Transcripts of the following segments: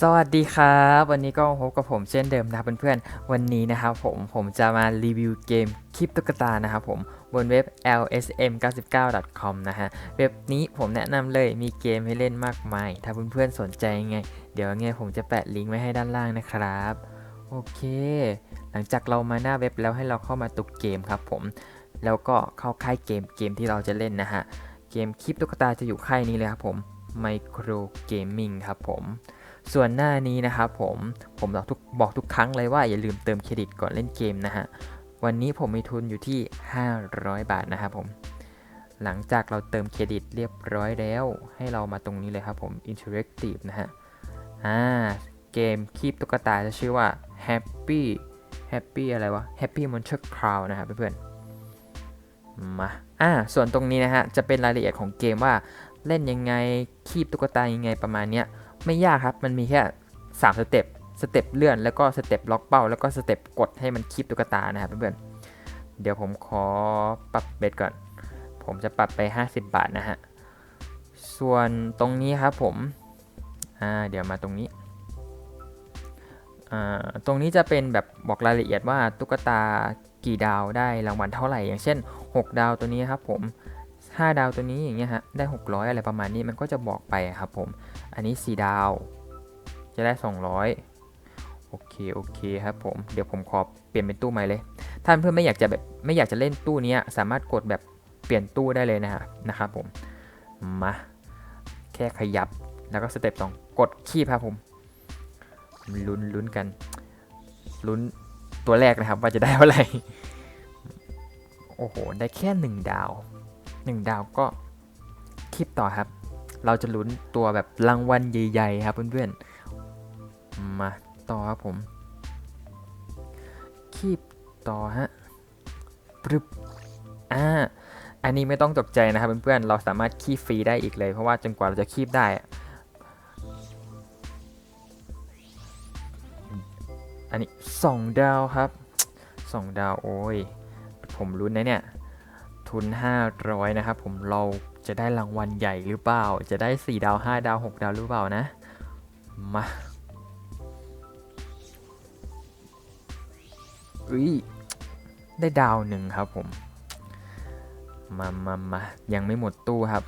สวัสดีครับ วันนี้ก็พบกับผมเช่นเดิมนะเพื่อนๆ วันนี้นะครับผมผมจะมารีวิวเกมคลิปตุ๊กตานะครับผมบนเว็บ lsm99.com นะฮะ เว็บนี้ผมแนะนำเลยมีเกมให้เล่นมากมาย ถ้าเพื่อนๆสนใจไง เดี๋ยวไงผมจะแปะลิงก์ไว้ให้ด้านล่างนะครับ โอเค หลังจากเรามาหน้าเว็บแล้วให้เราเข้ามาตุกเกมครับผม แล้วก็เข้าค่ายเกมเกมที่เราจะเล่นนะฮะ เกมคลิปตุ๊กตาจะอยู่ค่ายนี้เลยครับผม Micro Gaming ครับผม ส่วนหน้านี้นะครับผมผมบอกทุกบอกทุกครั้งเลยว่าอย่าลืมเติมเครดิตก่อนเล่นเกมนะฮะวันนี้ผมมีทุนอยู่ที่ 500 บาทนะครับผมหลังจากเราเติมเครดิตเรียบร้อยแล้ว ให้เรามาตรงนี้เลยครับผม Interactive นะฮะอ่าเกมคีบตุ๊กตาจะชื่อว่า Happy Happy อะไรวะ Happy Monster Crowd นะครับเพื่อนๆมาอ่าส่วนตรงนี้นะฮะจะเป็นรายละเอียดของเกมว่าเล่นยังไงคีบตุ๊กตายังไงประมาณเนี้ย ไม่ยากครับ มันมีแค่ 3 สเต็ป สเต็ปเลื่อน แล้วก็สเต็ปล็อกเป้า แล้วก็สเต็ปกดให้มันคีบตุ๊กตานะครับเพื่อนๆ เดี๋ยวผมขอปรับเบ็ดก่อน ผมจะปรับไป 50 บาทนะฮะ ส่วนตรงนี้ครับผม อ่า เดี๋ยวมาตรงนี้ อ่า ตรงนี้จะเป็นแบบบอกรายละเอียดว่าตุ๊กตากี่ดาวได้รางวัลเท่าไหร่ อย่างเช่น 6 ดาวตัวนี้ครับผม 5 ดาวตัวนี้อย่างเงี้ยฮะได้ 600 อะไรประมาณนี้มันก็จะบอกไปครับผม อันนี้ 4 ดาว จะได้ 200 โอเค โอเคครับผม เดี๋ยวผมขอเปลี่ยนเป็นตู้ใหม่เลยถ้านเพื่อนไม่อยากจะแบบไม่อยากจะเล่นตู้นี้สามารถกดแบบเปลี่ยนตู้ได้เลยนะฮะนะครับผม มา แค่ขยับแล้วก็สเต็ปสองกดคีบครับผมลุ้นลุ้นกันลุ้นตัวแรกนะครับว่าจะได้เท่าไหร่โอ้โห ได้แค่หนึ่งดาว หนึ่งดาวก็คลิปต่อครับ เราจะลุ้นตัวแบบรางวัลใหญ่ๆครับเพื่อนๆ มาต่อครับผมคีบต่อฮะปรึบอ่าอันนี้ไม่ต้องตกใจนะครับเพื่อนๆ เราสามารถคีบฟรีได้อีกเลย เพราะว่าจนกว่าเราจะคีบได้อะอันนี้สองดาวครับสองดาวโอ้ย ผมลุ้นนะเนี่ย ทุน 500 นะครับผมเราจะได้รางวัลใหญ่หรือเปล่า จะได้ 4 ดาว 5 ดาว 6 ดาวหรือเปล่านะ มาอุ้ยได้ดาวหนึ่งครับผม มามามายังไม่หมดตู้ครับ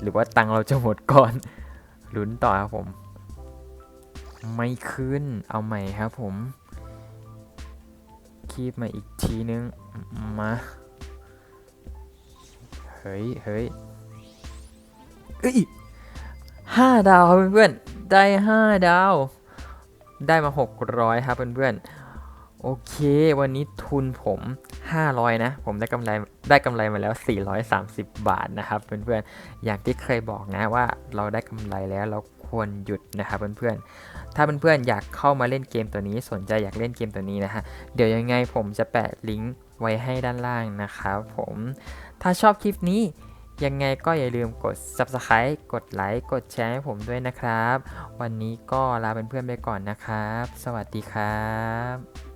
หรือว่าตังเราจะหมดก่อนลุ้นต่อครับผม ไม่ขึ้นเอาใหม่ครับผม คีบมาอีกทีนึง มา เฮ้ยเฮ้ยเอ้ยห้าดาวครับเพื่อนๆ ได้ห้าดาว ได้มา600ครับเพื่อนๆ โอเค วันนี้ทุนผม500นะ ผมได้กำไรได้กำไรมาแล้ว430บาทนะครับเพื่อนๆ อย่างที่เคยบอกนะว่าเราได้กำไรแล้วเราควรหยุดนะครับเพื่อนๆ ถ้าเพื่อนๆ อยากเข้ามาเล่นเกมตัวนี้สนใจอยากเล่นเกมตัวนี้นะฮะ เดี๋ยวยังไงผมจะแปะลิงก์ไว้ให้ด้านล่างนะครับผม ถ้าชอบคลิปนี้ยังไงก็อย่าลืมกด subscribe กดไลค์กดแชร์ให้ผมด้วยนะครับ วันนี้ก็ลาเเพื่อนๆไปก่อนนะครับ สวัสดีครับ